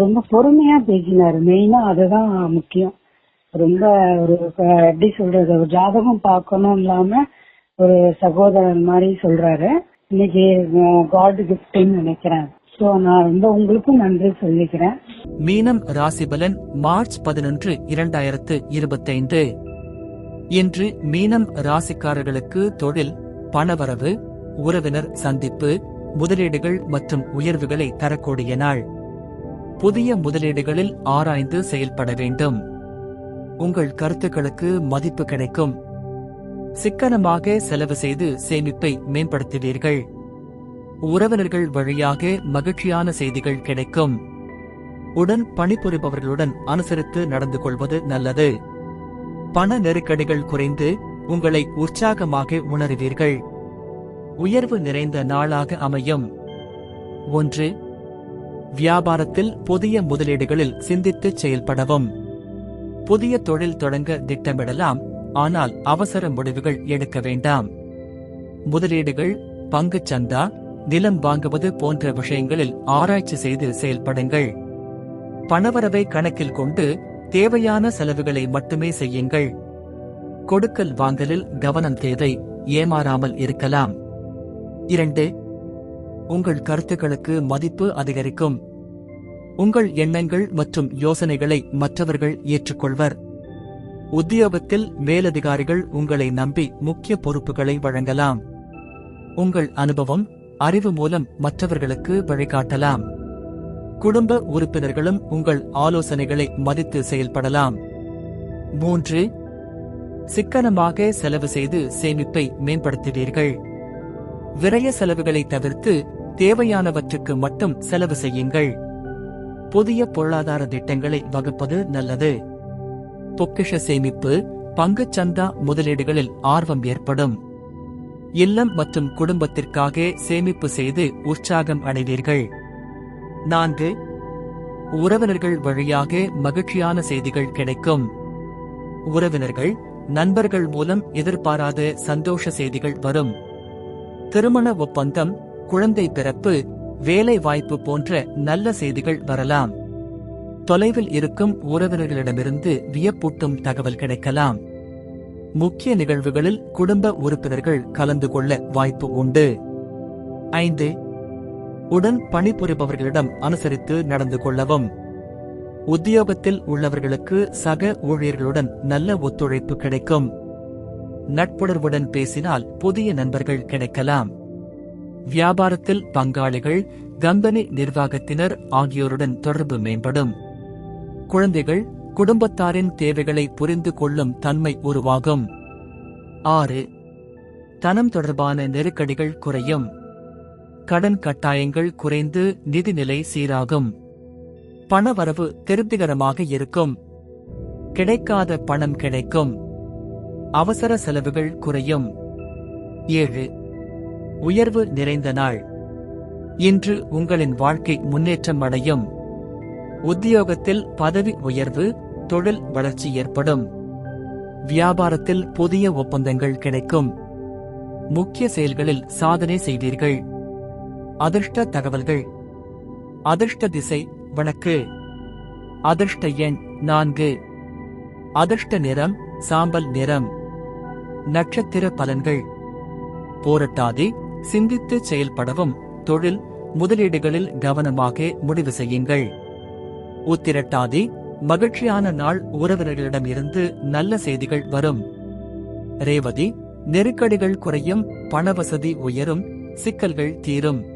ரொம்ப பொறுமையா பேசினாரு. மெயினா அதுதான் முக்கியம். ரொம்ப ஒரு எப்படி சொல்றது ஒரு ஜாதகம் பார்க்கணும் இல்லாம ஒரு சகோதரன் மாதிரி சொல்றாரு. இன்னைக்கு காட் கிஃப்ட்னு நினைக்கிறேன். சோ நான் ரொம்ப உங்களுக்கும் நன்றி சொல்லிக்கிறேன். மீனம் ராசிபலன் மார்ச் பதினொன்று இரண்டாயிரத்து இருபத்தைந்து. இன்று மீனம் ராசிக்காரர்களுக்கு தொழில் பணவரவு உறவினர் சந்திப்பு முதலீடுகள் மற்றும் உயர்வுகளை தரக்கூடிய நாள். புதிய முதலீடுகளில் ஆராய்ந்து செயல்பட வேண்டும். உங்கள் கருத்துக்களுக்கு மதிப்பு கிடைக்கும். சிக்கனமாக செலவு செய்து சேமிப்பை மேம்படுத்துவீர்கள். உறவினர்கள் வழியாக மகிழ்ச்சியான செய்திகள் கிடைக்கும். உடன் பணிபுரிபவர்களுடன் அனுசரித்து நடந்து கொள்வது நல்லது. பண நெருக்கடிகள் குறைந்து உங்களை உற்சாகமாக உணருவீர்கள். உயர்வு நிறைந்த நாளாக அமையும். ஒன்று வியாபாரத்தில் புதிய முதலீடுகளில் சிந்தித்து செயல்படவும். புதிய தொழில் தொடங்க திட்டமிடலாம் ஆனால் அவசர முடிவுகள் எடுக்க வேண்டாம். முதலீடுகள் பங்குச் சந்தா நிலம் வாங்குவது போன்ற விஷயங்களில் ஆராய்ச்சி செய்து செயல்படுங்கள். பணவரவை கணக்கில் கொண்டு தேவையான செலவுகளை மட்டுமே செய்யுங்கள். கொடுக்கல் வாங்கலில் கவனம் தேவை ஏமாறாமல் இருக்கலாம். இரண்டு உங்கள் கருத்துக்களுக்கு மதிப்பு அதிகரிக்கும். உங்கள் எண்ணங்கள் மற்றும் யோசனைகளை மற்றவர்கள் ஏற்றுக்கொள்வர். உத்தியோகத்தில் மேலதிகாரிகள் உங்களை நம்பி முக்கிய பொறுப்புகளை வழங்கலாம். உங்கள் அனுபவம் அறிவு மூலம் மற்றவர்களுக்கு வழிகாட்டலாம். குடும்ப உறுப்பினர்களும் உங்கள் ஆலோசனைகளை மதித்து செயல்படலாம். மூன்று சிக்கனமாக செலவு செய்து சேமிப்பை மேம்படுத்துவீர்கள். விரய செலவுகளை தவிர்த்து தேவையானவற்றுக்கு மட்டும் செலவு செய்யுங்கள். புதிய பொருளாதார திட்டங்களை வகுப்பது நல்லது. பொக்கிஷ சேமிப்பு பங்குச் சந்தா முதலீடுகளில் ஆர்வம் ஏற்படும். இல்லம் மற்றும் குடும்பத்திற்காக சேமிப்பு செய்து உற்சாகம் அடைவீர்கள். நான்கு உறவினர்கள் வழியாக மகிழ்ச்சியான செய்திகள் கிடைக்கும். உறவினர்கள் நண்பர்கள் மூலம் எதிர்பாராத சந்தோஷ செய்திகள் வரும். திருமண ஒப்பந்தம் குழந்தை பிறப்பு வேலை வாய்ப்பு போன்ற நல்ல செய்திகள் வரலாம். தொலைவில் இருக்கும் உறவினர்களிடமிருந்து வியப்பூட்டும் தகவல் கிடைக்கலாம். முக்கிய நிகழ்வுகளில் குடும்ப உறுப்பினர்கள் கலந்து கொள்ள வாய்ப்பு உண்டு. ஐந்து உடன் பணிபுரிபவர்களிடம் அனுசரித்து நடந்து கொள்ளவும். உத்தியோகத்தில் உள்ளவர்களுக்கு சக ஊழியர்களுடன் நல்ல ஒத்துழைப்பு கிடைக்கும். நட்புணர்வுடன் பேசினால் புதிய நண்பர்கள் கிடைக்கலாம். வியாபாரத்தில் பங்காளிகள் கம்பெனி நிர்வாகத்தினர் ஆகியோருடன் தொடர்பு மேம்படும். குழந்தைகள் குடும்பத்தாரின் தேவைகளை புரிந்து கொள்ளும் தன்மை உருவாகும். ஆறு தனம் தொடர்பான நெருக்கடிகள் குறையும். கடன் கட்டாயங்கள் குறைந்து நிதிநிலை சீராகும். பணவரவு திருப்திகரமாக இருக்கும். கிடைக்காத பணம் கிடைக்கும். அவசர செலவுகள் குறையும். ஏழு உயர்வு நிறைந்த நாள். இன்று உங்களின் வாழ்க்கை முன்னேற்றம் அடையும் உத்தியோகத்தில் பதவி உயர்வு தொழில் வளர்ச்சி ஏற்படும். வியாபாரத்தில் புதிய ஒப்பந்தங்கள் கிடைக்கும். முக்கிய செயல்களில் சாதனை செய்வீர்கள். அதிர்ஷ்ட தகவல்கள். அதிர்ஷ்ட திசை வழக்கு. அதிர்ஷ்ட எண் நான்கு. அதிர்ஷ்ட நிறம் சாம்பல் நிறம். நட்சத்திர பலன்கள். போரட்டாதி சிந்தித்து செயல்படவும் தொழில் முதலீடுகளில் கவனமாக முடிவு செய்யுங்கள். உத்திரட்டாதி மகிழ்ச்சியான நாள் உறவினர்களிடம் இருந்து நல்ல செய்திகள் வரும். ரேவதி நெருக்கடிகள் குறையும் பணவசதி உயரும் சிக்கல்கள் தீரும்.